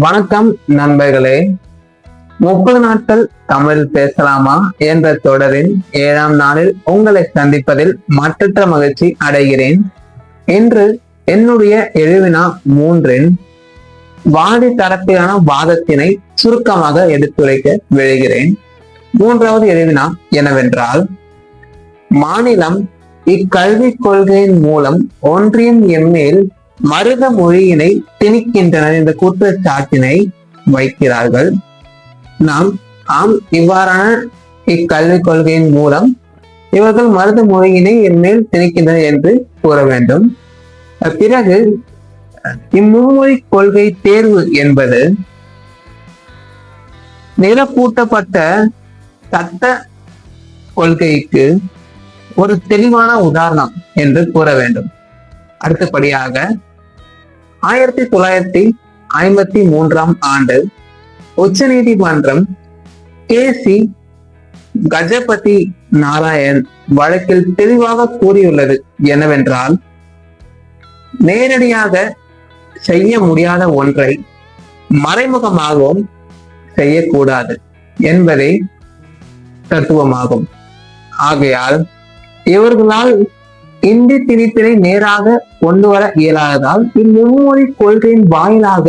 வணக்கம் நண்பர்களே. முப்பது நாட்கள் தமிழ் பேசலாமா என்ற தொடரின் ஏழாம் நாளில் உங்களை சந்திப்பதில் மற்றற்ற மகிழ்ச்சி அடைகிறேன். இன்று என்னுடைய எழுவினா மூன்றின் வாதி தரப்பிலான வாதத்தினை சுருக்கமாக எடுத்துரைக்க விழுகிறேன். மூன்றாவது எழுவினா என்னவென்றால் மாநிலம் இக்கல்விக் கொள்கையின் மூலம் ஒன்றியம் எம்மேல் மருத மொழியினை திணிக்கின்றனர் என்ற குற்றச்சாட்டினை வைக்கிறார்கள். நாம் ஆம் இவ்வாறான இக்கல்விக் கொள்கையின் மூலம் இவர்கள் மருத மொழியினை என்மேல் திணிக்கின்றனர் என்று கூற வேண்டும். பிறகு இம்மும்மொழி கொள்கை தேர்வு என்பது நிலப்பூட்டப்பட்ட தத்த கொள்கைக்கு ஒரு தெளிவான உதாரணம் என்று கூற வேண்டும். அடுத்தபடியாக ஆயிரத்தி தொள்ளாயிரத்தி ஐம்பத்தி மூன்றாம் ஆண்டு உச்ச நீதிமன்றம் கே சி கஜபதி நாராயண் வழக்கில் தெளிவாக கூறியுள்ளது என்னவென்றால் நேரடியாக செய்ய முடியாத ஒன்றை மறைமுகமாகவும் செய்யக்கூடாது என்பதே தத்துவமாகும். ஆகையால் இவர்களால் இந்தி திணிப்பினை நேராக கொண்டு வர இயலாததால் இம்மும்மொழி கொள்கையின் வாயிலாக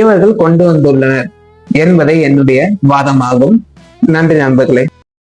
இவர்கள் கொண்டு வந்துள்ளனர் என்பதை என்னுடைய வாதமாகும். நன்றி நண்பர்களே.